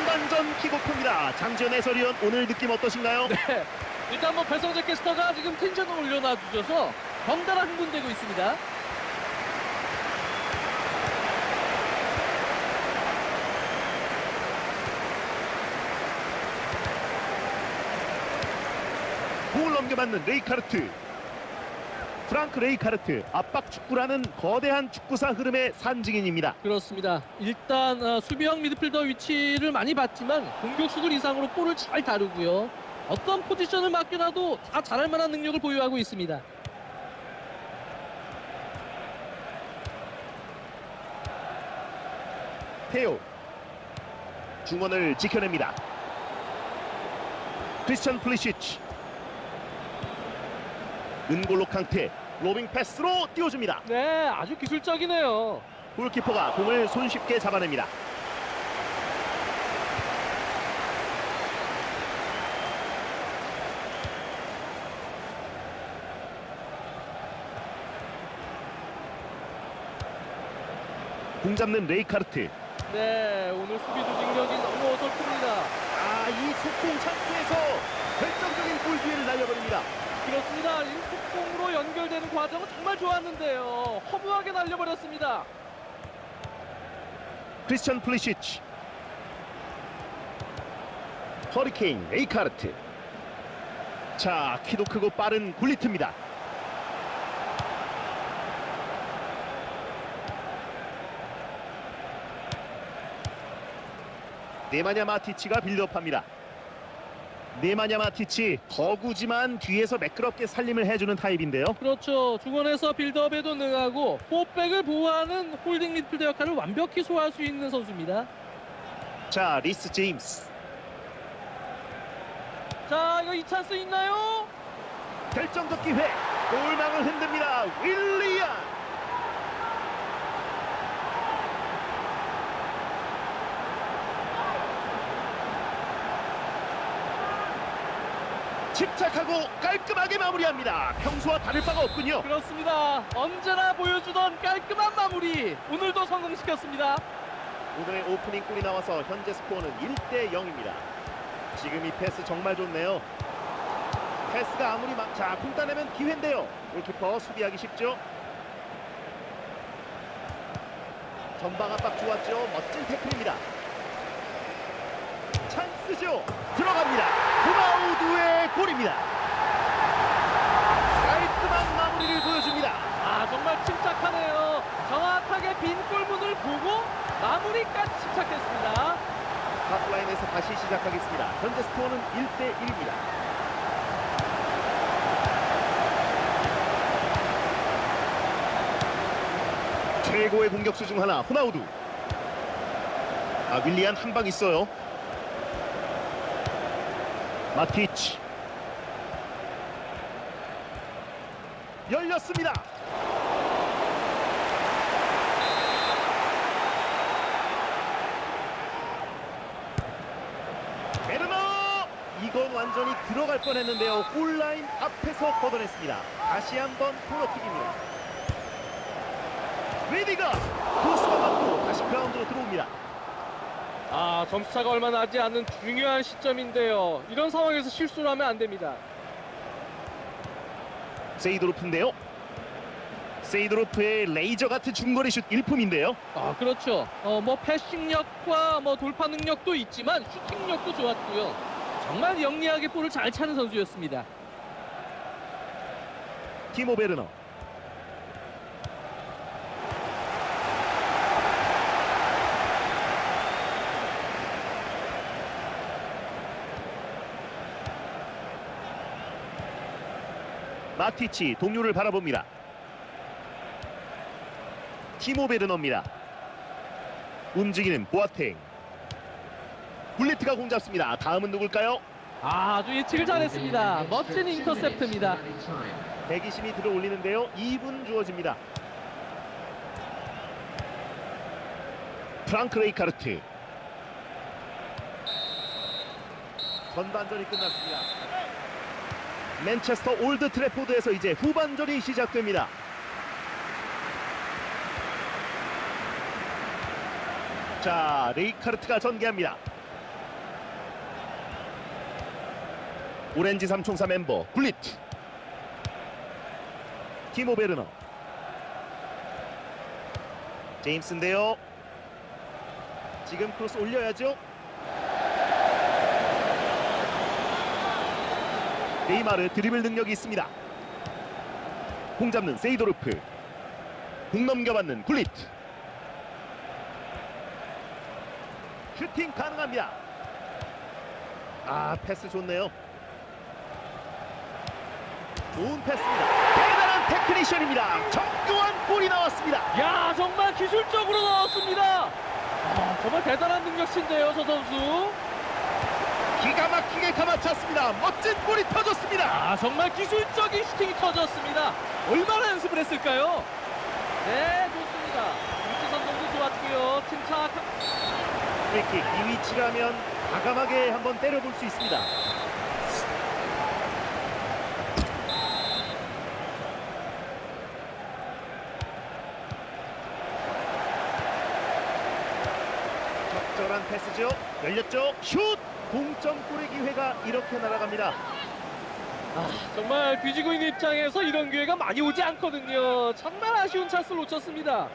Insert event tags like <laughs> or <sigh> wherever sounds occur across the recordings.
전반전 킥오프입니다. 장지현 해설위원 오늘 느낌 어떠신가요? 네. 일단 뭐 배성재 캐스터가 지금 텐션을 올려놔 주셔서 덩달아 흥분되고 있습니다. 공을 넘겨받는 레이카르트. 프랑크 레이카르트 압박 축구라는 거대한 축구사 흐름의 산증인입니다. 그렇습니다. 일단 어, 수비형 미드필더 위치를 많이 봤지만 공격수들 이상으로 볼을 잘 다루고요. 어떤 포지션을 맡겨놔도 다 잘할 만한 능력을 보유하고 있습니다. 테오 중원을 지켜냅니다. 크리스천 플리시치 은골로 캉테 로빙 패스로 띄워줍니다. 네, 아주 기술적이네요. 골키퍼가 공을 손쉽게 잡아냅니다. 공 잡는 레이카르트. 네, 오늘 수비 조직력이 너무 어설픕니다. 아, 이 속공 찬스에서 결정적인 골 기회를 날려버립니다. 그렇습니다. 이 속공으로 연결되는 과정은 정말 좋았는데요. 허무하게 날려버렸습니다. 크리스천 플리시치. 허리케인 레이카르트. 자, 키도 크고 빠른 굴리트입니다. 네마냐 마티치가 빌드업합니다. 네마냐 마티치 거구지만 뒤에서 매끄럽게 살림을 해주는 타입인데요. 그렇죠. 중원에서 빌드업에도 능하고 포백을 보호하는 홀딩 미드필더 역할을 완벽히 소화할 수 있는 선수입니다. 자, 리스 제임스. 자, 이거 이 찬스 있나요? 결정적 기회. 골망을 흔듭니다. 윌리안. 집착하고 깔끔하게 마무리합니다. 평소와 다를 바가 없군요. 그렇습니다. 언제나 보여주던 깔끔한 마무리. 오늘도 성공시켰습니다. 오늘의 오프닝 골이 나와서 현재 스코어는 1대 0입니다. 지금 이 패스 정말 좋네요. 패스가 아무리 막... 자, 공 따내면 기회인데요. 골키퍼 수비하기 쉽죠? 전방 압박 좋았죠? 멋진 태클입니다. 찬스죠? 들어갑니다. 골입니다. 깔끔한 마무리를 보여줍니다. 아, 정말 침착하네요. 정확하게 빈 골문을 보고 마무리까지 침착했습니다. 하프라인에서 다시 시작하겠습니다. 현재 스코어는 1대 1입니다. 최고의 공격수 중 하나 호나우두. 아 윌리안 한 방 있어요. 마티치. 열렸습니다. 베르너 이건 완전히 들어갈 뻔했는데요 골라인 앞에서 걷어냈습니다 다시 한번 코너킥입니다 레디가 크로스가 맞고 다시 그라운드로 들어옵니다 아, 점수차가 얼마 나지 않는 중요한 시점인데요. 이런 상황에서 실수를 하면 안 됩니다. 세이드로프인데요 세이드로프의 레이저 같은 중거리 슛 일품인데요 아, 그렇죠. 어, 뭐 패싱력과 뭐 돌파 능력도 있지만 슈팅력도 좋았고요. 정말 영리하게 볼을 잘 차는 선수였습니다. 티모 베르너 마티치 동료를 바라봅니다. 티모 베르너입니다. 움직이는 보아탱. 굴리트가 공 잡습니다. 다음은 누굴까요? 아, 아주 예측을 잘했습니다. 멋진 인터셉트입니다. 대기심이 들어 올리는데요. 2분 주어집니다. 프랑크 레이카르트. 전반전이 끝났습니다. 맨체스터 올드 트래포드에서 이제 후반전이 시작됩니다. 자, 레이카르트가 전개합니다. 오렌지 삼총사 멤버 블리트 티모 베르너 제임스인데요 지금 크로스 올려야죠 네이마르 드리블 능력이 있습니다. 공 잡는 세이도르프. 공 넘겨받는 굴리트 슈팅 가능합니다. 아 패스 좋네요. 좋은 패스입니다. 대단한 테크니션입니다. 정교한 골이 나왔습니다. 야 정말 기술적으로 나왔습니다. 아, 정말 대단한 능력치인데요 저 선수. 기가 막히게 감아찼습니다. 멋진 골이 터졌습니다 아 정말 기술적인 슈팅이 터졌습니다. 얼마나 연습을 했을까요? 네 좋습니다. 위치 선정도 좋았고요. 침착. 프리킥 이 위치라면 과감하게 한번 때려볼 수 있습니다 적절한 패스죠 열렸죠 슛 동점골의 기회가 이렇게 날아갑니다 아 정말 뒤지고 있는 입장에서 이런 기회가 많이 오지 않거든요. 정말 아쉬운 찬스를 놓쳤습니다.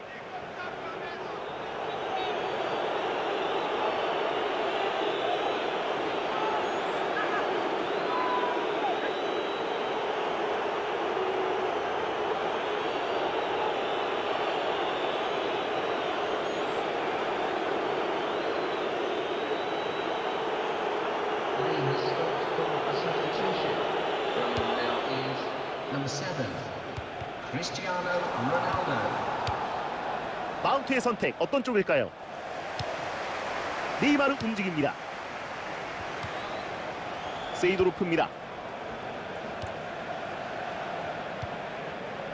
마운트의 선택 어떤 쪽일까요? 네이마르 움직입니다. 세이도로프입니다.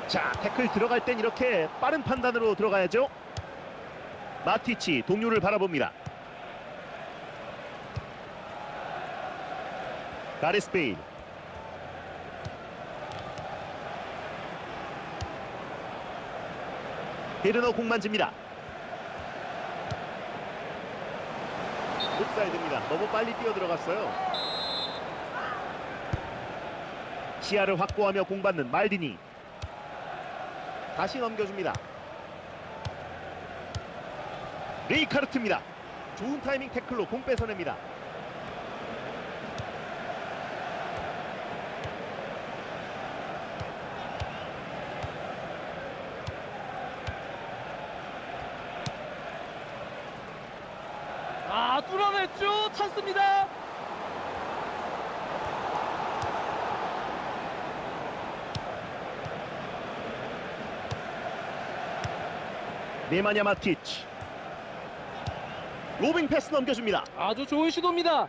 자 태클 들어갈 땐 이렇게 빠른 판단으로 들어가야죠. 마티치 동료를 바라봅니다. 가레스 베일 베르너 공 만집니다. 옵사이드입니다. 너무 빨리 뛰어 들어갔어요. 시야를 확보하며 공받는 말디니. 다시 넘겨줍니다. 레이카르트입니다. 좋은 타이밍 태클로 공 뺏어냅니다. 아 뚫어냈죠. 찬스입니다. 네마냐 마티치. 로빙 패스 넘겨줍니다. 아주 좋은 시도입니다.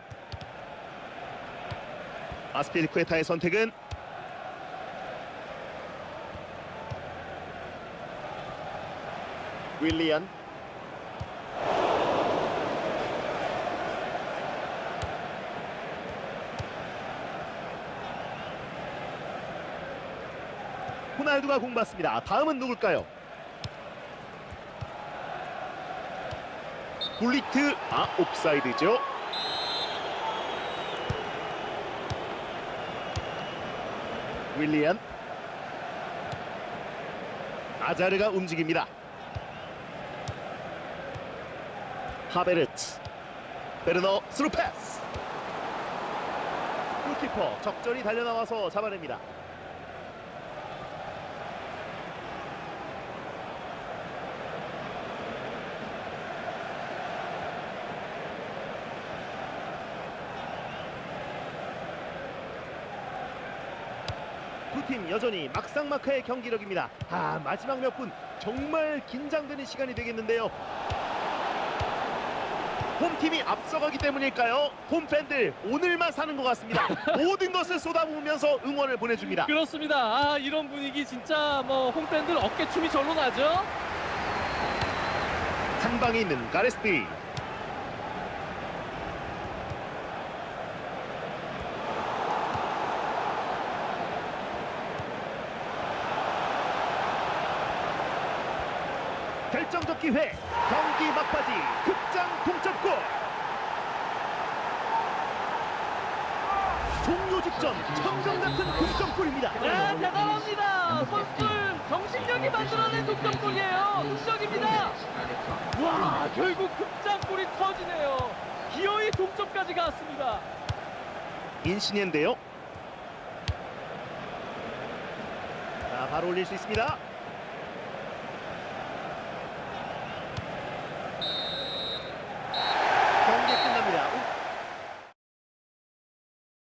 아스피리쿠에타의 선택은 윌리안 호날두가 공 받습니다. 다음은 누굴까요? 굴리트 아 옵사이드죠. 윌리안 아자르가 움직입니다. 하베르츠 베르너 스루 패스 골키퍼 적절히 달려나와서 잡아냅니다. 두팀 여전히 막상막하의 경기력입니다. 아 마지막 몇 분 정말 긴장되는 시간이 되겠는데요. 홈팀이 앞서가기 때문일까요? 홈팬들 오늘만 사는 것 같습니다. <laughs> 모든 것을 쏟아부으면서 응원을 보내줍니다. 그렇습니다. 아 이런 분위기 진짜 뭐 홈팬들 어깨춤이 절로 나죠. 상방에 있는 가레스 베 결정적 기회 경기 막바지 극장 동점골 종료 직전 천금 같은 동점골입니다. 네, 대단합니다. 선수들 정신력이 만들어낸 동점골이에요. 동점입니다. 와, 결국 극장골이 터지네요. 기어이 동점까지 갔습니다. 인시니인데요. 자, 바로 올릴 수 있습니다.